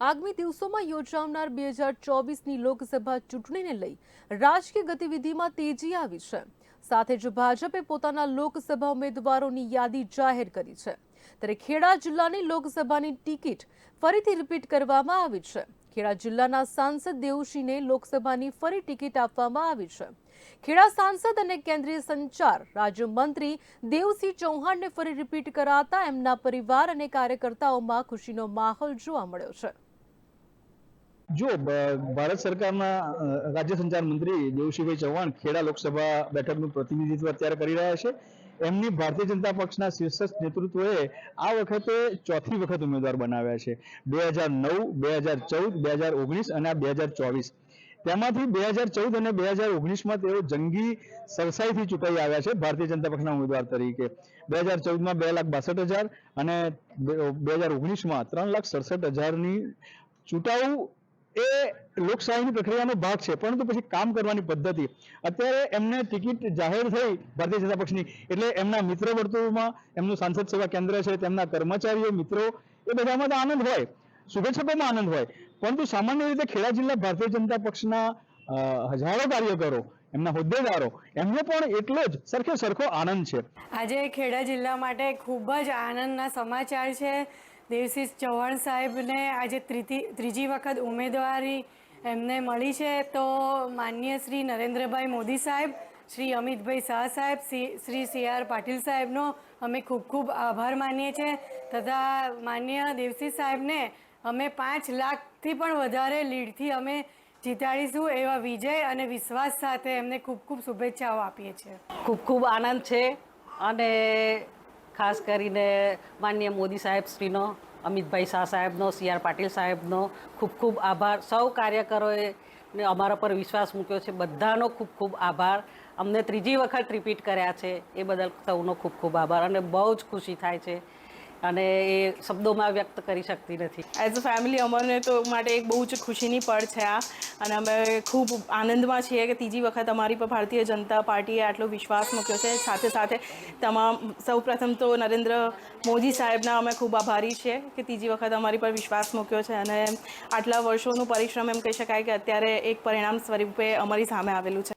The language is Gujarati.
આગામી દિવસોમાં યોજાનાર બે હજાર ચોવીસની લોકસભા ચૂંટણીને લઈ રાજકીય ગતિવિધિમાં તેજી આવી છે. સાથે જ ભાજપે પોતાના લોકસભા ઉમેદવારોની યાદી જાહેર કરી છે. ત્યારે ખેડા જિલ્લાની લોકસભાની ટિકિટ ફરીથી રિપીટ કરવામાં આવી છે. ખેડા જિલ્લાના સાંસદ દેવુસિંહને લોકસભાની ફરી ટિકિટ આપવામાં આવી છે. ખેડા સાંસદ અને કેન્દ્રીય સંચાર રાજ્યમંત્રી દેવસિંહ ચૌહાણને ફરી રિપીટ કરાતા એમના પરિવાર અને કાર્યકર્તાઓમાં ખુશીનો માહોલ જોવા મળ્યો છે. જો ભારત સરકારના રાજ્ય સંચાર મંત્રી દેવશીભાઈ ચૌહાણ ખેડા લોકસભા બેઠકનું પ્રતિનિધિત્વ અત્યારે કરી રહ્યા છે. એમની ભારતીય જનતા પક્ષના શીર્ષસ્થ નેતૃત્વએ આ વખતે ચોથી વખત ઉમેદવાર બનાવ્યા છે. બે હજાર નવ, બે હજાર ચૌદ, બે હજાર ઓગણીસ અને બે હજાર ચોવીસ. તેમાંથી બે હજાર ચૌદ અને બે હજાર ઓગણીસમાં તેઓ જંગી સરસાઈથી ચૂંટાઈ આવ્યા છે ભારતીય જનતા પક્ષના ઉમેદવાર તરીકે. બે હજાર ચૌદમાં બે લાખ બાસઠ હજાર અને બે હજાર ઓગણીસમાં ત્રણ લાખ સડસઠ હજારની ચૂંટાવું એ લોકશાહીની પ્રક્રિયાનો ભાગ છે. પરંતુ પછી કામ કરવાની પદ્ધતિ. અત્યારે એમને ટિકિટ જાહેર થઈ ભારતીય જનતા પક્ષની. એટલે એમના મિત્ર વર્તુળમાં એમનું સાંસદ સેવા કેન્દ્ર છે, તેમના કર્મચારીઓ, મિત્રો, એ બધામાં તો આનંદ હોય. શુભેચ્છકોમાં આનંદ હોય. પરંતુ સામાન્ય રીતે ખેડા જિલ્લા ભારતીય જનતા પક્ષના હજારો કાર્યકરો, એમના હોદ્દેદારો, એમને પણ એટલો જ સરખે સરખો આનંદ છે. આજે ખેડા જિલ્લા માટે ખૂબ જ આનંદના સમાચાર છે. દેવશીષ ચૌહાણ સાહેબને આજે ત્રીજી વખત ઉમેદવારી એમને મળી છે. તો માન્ય શ્રી નરેન્દ્રભાઈ મોદી સાહેબ, શ્રી અમિતભાઈ શાહ સાહેબ શ્રી સી આર પાટીલ સાહેબનો અમે ખૂબ ખૂબ આભાર માનીએ છીએ. તથા માન્ય દેવશીષ સાહેબને અમે પાંચ લાખથી પણ વધારે લીડથી અમે જીતાડીશું એવા વિજય અને વિશ્વાસ સાથે એમને ખૂબ ખૂબ શુભેચ્છાઓ આપીએ છીએ. ખૂબ ખૂબ આનંદ છે અને ખાસ કરીને માન્ય મોદી સાહેબ શ્રીનો અમિતભાઈ શાહ સાહેબનો, સી આર પાટીલ સાહેબનો ખૂબ ખૂબ આભાર. સૌ કાર્યકરોએ ને અમારા પર વિશ્વાસ મૂક્યો છે. બધાનો ખૂબ ખૂબ આભાર. અમને ત્રીજી વખત રિપીટ કર્યા છે. એ બદલ સૌનો ખૂબ ખૂબ આભાર અને બહુ જ ખુશી થાય છે અને એ શબ્દોમાં વ્યક્ત કરી શકતી નથી. એઝ અ ફેમિલી અમને તો માટે એક બહુ જ ખુશીની પળ છે આ. અને અમે ખૂબ આનંદમાં છીએ કે ત્રીજી વખત અમારી પર ભારતીય જનતા પાર્ટીએ આટલો વિશ્વાસ મૂક્યો છે. સાથે સાથે તમામ, સૌ પ્રથમ તો નરેન્દ્ર મોદી સાહેબના અમે ખૂબ આભારી છીએ કે ત્રીજી વખત અમારી પર વિશ્વાસ મૂક્યો છે. અને આટલા વર્ષોનું પરિશ્રમ એમ કહી શકાય કે અત્યારે એક પરિણામ સ્વરૂપે અમારી સામે આવેલું છે.